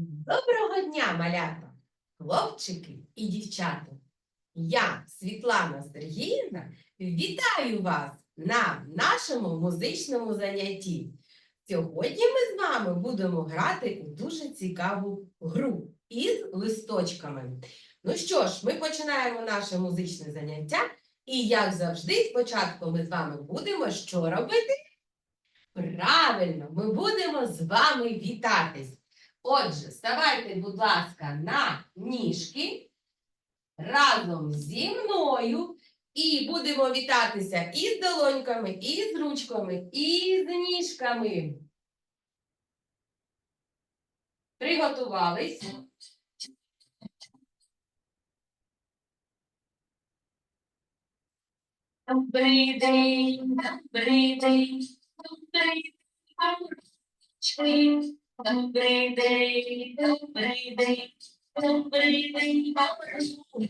Доброго дня, малята, хлопчики і дівчата. Я, Світлана Сергіївна, вітаю вас на нашому музичному занятті. Сьогодні ми з вами будемо грати у дуже цікаву гру із листочками. Ну що ж, ми починаємо наше музичне заняття, і як завжди, спочатку ми з вами будемо що робити? Правильно, ми будемо з вами вітатись. Отже, ставайте, будь ласка, на ніжки разом зі мною і будемо вітатися і з долоньками, і з ручками, і з ніжками. Приготувались? Добрий день, добрий день, добрий день, Добрий день, добрий день, добрий день, папочка.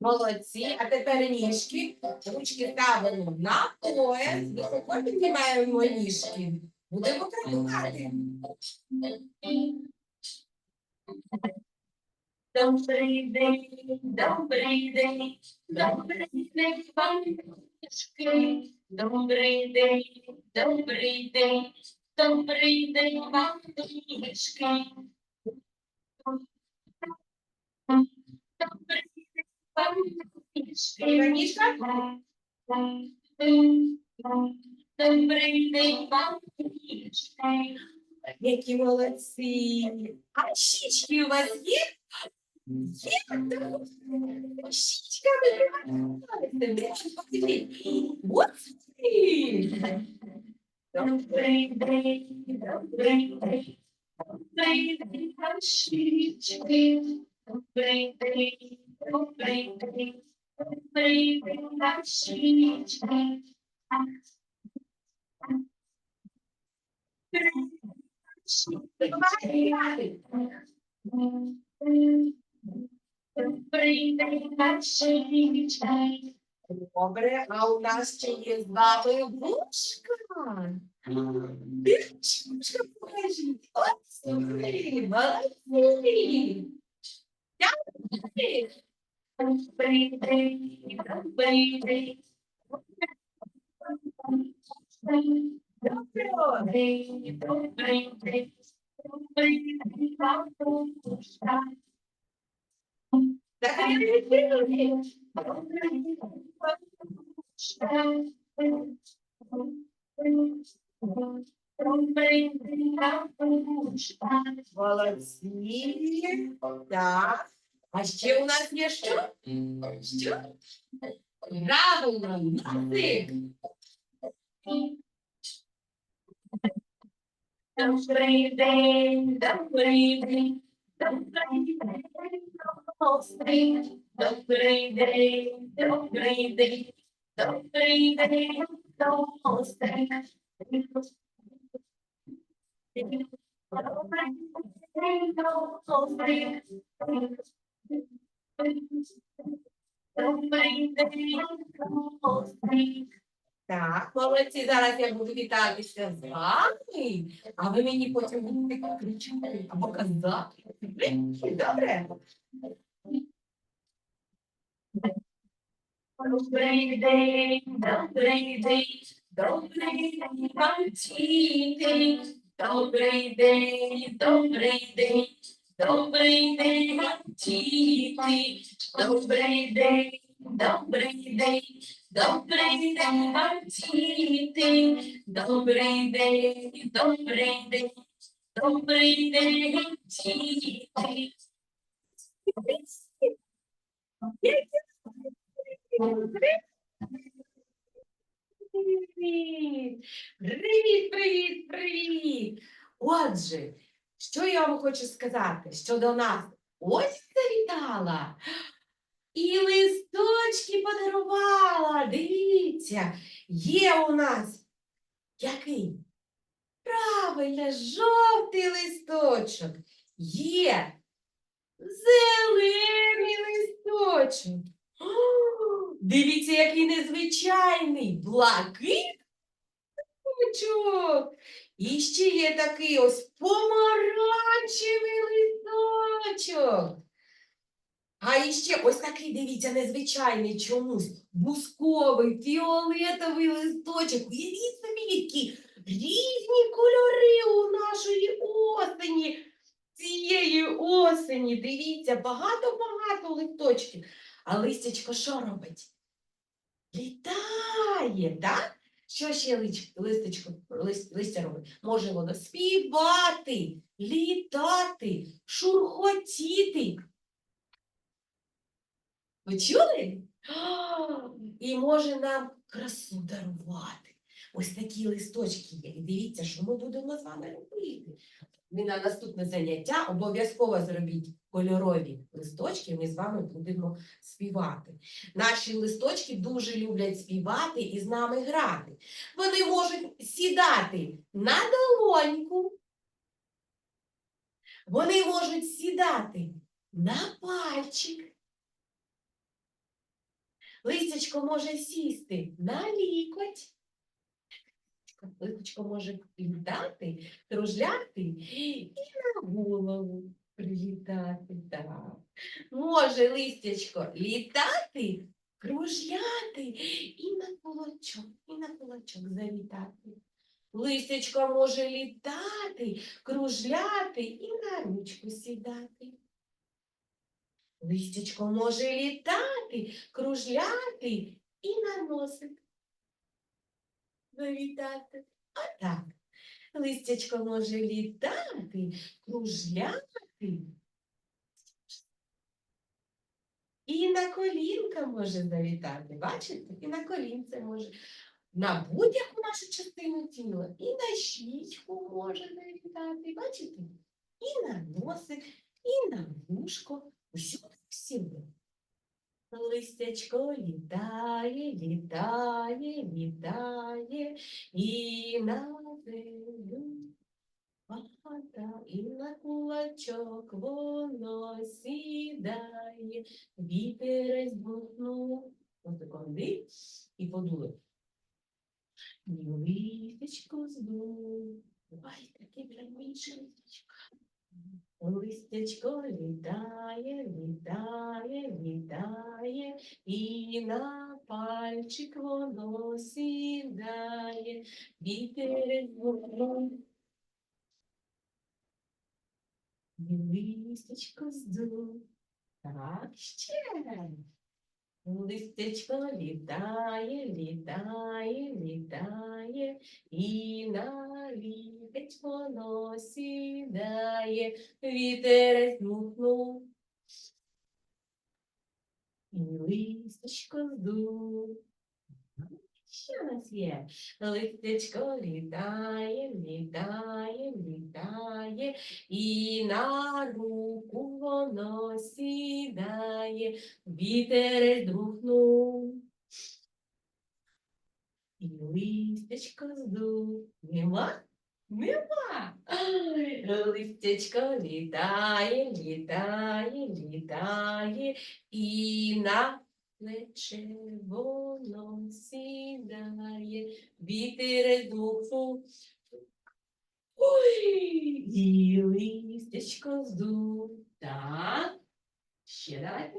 Молодці, а тепер ніжки, ручки ставимо на пояс, високо піднімаємо ніжки. Будемо працювати. Добрий день, добрий день, добрий день, паночки. Добрий день, добрий день, добрий день, паночки. Добрий день. Ліва. Добрий день, паночки. Які молодці. А щічки у вас є? Є? Так. Щічками приготувалися. Покажіть. Ось ви. Добрий день, добрий день, добрий день, вашички. Добрий день, добрий день, добрий день, вашички. Добрий день, вашички. Добре, а у нас ще є з вами вушка. Вушка покажіть. Ось ви, молодці. Дякую. Добрий день, добрий день. Доброго. Добрий день, добрий день, бабуся. Закрили дверь. Добрий день, бабуся. Молодці. Так. А ще у нас є що? Що? Правильно. Добрий день, добрий день, добрий день, гостей. Добрий день, добрий день, добрий день, гостей. Добрий день, гостей. Добрий день, гостей. Так, молодці. Зараз я буду вітатися з вами, а ви мені потім будете кричати або казати. Добре? Добрий день, добрий день, добрий день, вам діти. Добрий день, добрий день, добрий день, вам діти. Добрий день, добрий день, добрий день, вам діти. Добрий день, добрий день, добрий день, діти. Привіт! Привіт, привіт! Отже, що я вам хочу сказати, що до нас ось завітала і листочки подарувала. Дивіться, є у нас який? Правильно, жовтий листочок. Є Зелений листочок. О, Дивіться, який незвичайний, блакитний листочок. І ще є такий ось помаранчевий листочок. А іще ось такий, дивіться, незвичайний чомусь. Бусковий, фіолетовий листочок. Уявіть собі, які різні кольори у нашої осені. Цієї осені. Дивіться, багато-багато листочків. А листячко що робить? Літає, так? Що ще листочко, лис- листя робить? Може воно співати, літати, шурхотіти. Ви чули? І може нам красу дарувати. Ось такі листочки є. І дивіться, що ми будемо з вами робити. Ви на наступне заняття обов'язково зробіть кольорові листочки, ми з вами будемо співати. Наші листочки дуже люблять співати і з нами грати. Вони можуть сідати на долоньку, вони можуть сідати на пальчик. Листячко може сісти на лікоть. Листочко може літати, кружляти і на голову прилітати. Так. Може листячко літати, кружляти і на кулачок, і на кулачок завітати. Листячко може літати, кружляти і на ручку сідати. Листячко може літати, кружляти і на носик завітати. Отак. Листячко може літати, кружляти. І на колінка може завітати. Бачите? І на колінце може. На будь-яку нашу частину тіла. І на щічку може завітати. Бачите? І на носик, і на вушко. Усюди всюди. Листячко літає, літає, літає, і на землю пада, і на кулачок воно сідає, вітер збухнув, ось секунди, і подули. Листячко здув, ой, таке прям інше листячко. Листячко літає, літає, літає, і на пальчик воно сідає, вітер здув. І листячко здув. Так, ще. Листячко літає, літає, літає, і на лікоть воно сідає, вітер дмухнув. І листячко здув. Що у нас є? Листячко літає, літає, літає, і на руку воно сідає, вітер друхнув. І листячко здув. Нема? Нема. Листячко літає, літає, літає, і на плече воно сідає, вітер здухнув. Ой, і листячко здув. Так, ще давайте.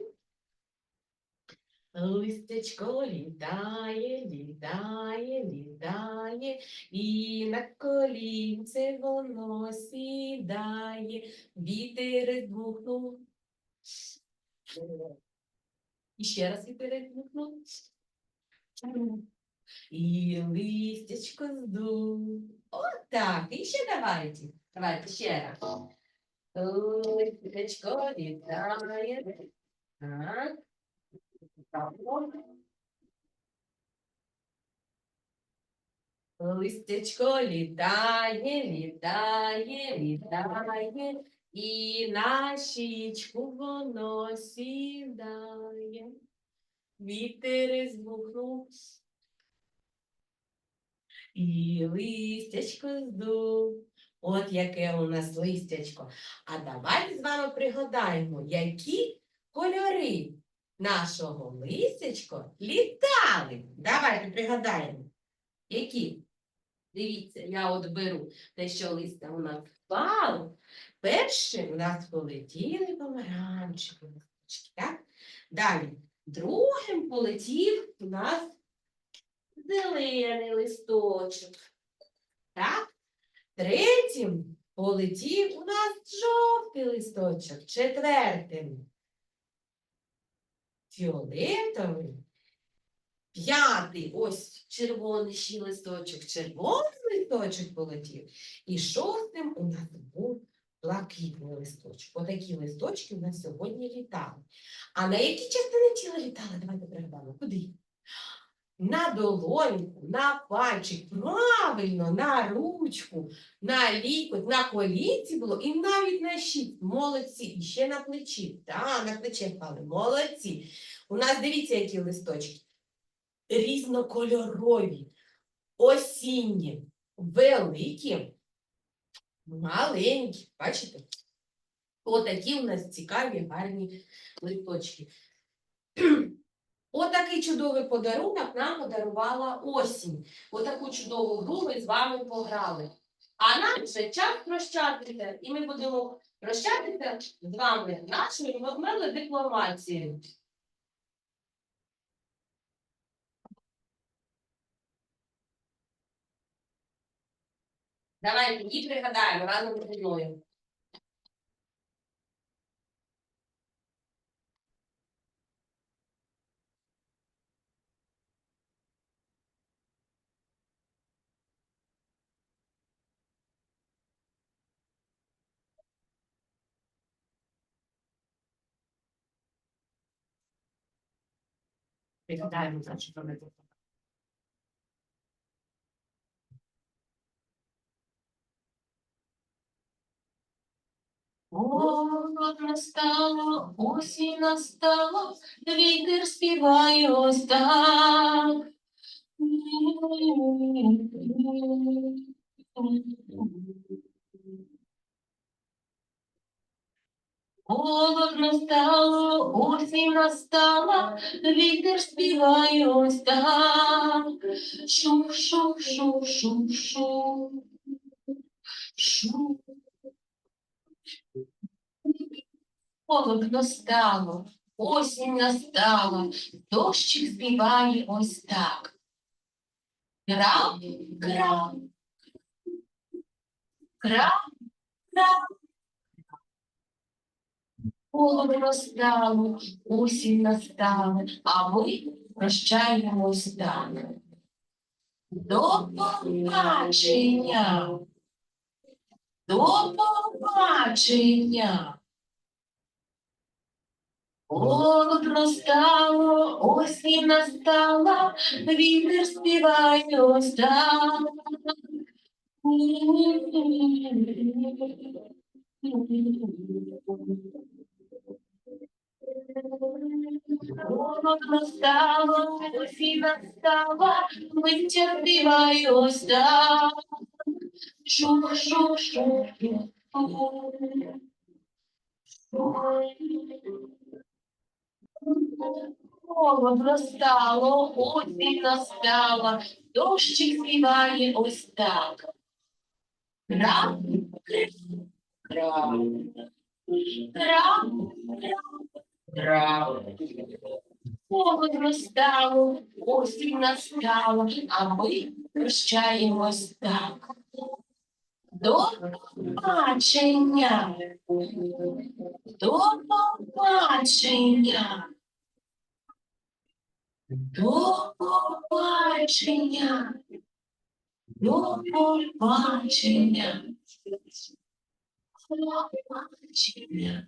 Листячко літає, літає, літає, і на колінце воно сідає, вітер дмухнув. І ще раз вітер дмухнув. І листячко здув. Отак, і ще давайте. Давайте ще раз. Листячко літає. Так. Листячко літає, літає, літає, і на щічку воно сідає. Вітер збухнув. І листячко здув. От яке у нас листячко. А давайте з вами пригадаємо, які кольори нашого листячко літали. Давайте пригадаємо. Які? Дивіться, я от беру те, що листя у нас впало. Першим у нас полетіли помаранчеві листочки, так? Далі, другим полетів у нас зелений листочок. Так? Третім полетів у нас жовтий листочок. Четвертим фіолетовий. П'ятий, ось червоний ще листочок, червоний листочок полетів. І шостим у нас був блакитний листочок. Отакі листочки у нас сьогодні літали. А на які частини тіла літали? Давайте пригадаємо. Куди? На долоньку, на пальчик, правильно, на ручку, на лікоть, на колінці було і навіть на щит. Молодці. І ще на плечі. Так, на плече впали. Молодці. У нас дивіться, які листочки. Різнокольорові, осінні, великі, маленькі. Бачите? Отакі у нас цікаві, гарні листочки. Отакий чудовий подарунок нам подарувала осінь. Отаку чудову гру ми з вами пограли. А нам вже час прощатися, і ми будемо прощатися з вами нашою милою дипломатією. Давайте її пригадаємо разом зі мною. Пригадаємо, значить, про це. Город настало, осінь настала, вітер співає ось так. Голод настало, осінь настала, вітер співає ось так. Шу, шу, шу, шу, шу. Шу. Холодно стало, осінь настала, дощик співає ось так. Грав, грав, грав, грав. Холодно стало, осінь настала, а ми прощаємось так. До побачення. До побачення. Холодно стало, осінь настала, вітер співає ось так. Холодно стало, осінь настала, листя співає ось так. Шух, шух, шух, шух. Холодно стало, осінь настала, дощик співає ось так. Гра, гра, гра, гра. Холодно стало, осінь настала, а ми прощаємось так. До побачення. До побачення. До побачення. До побачення. Побачення.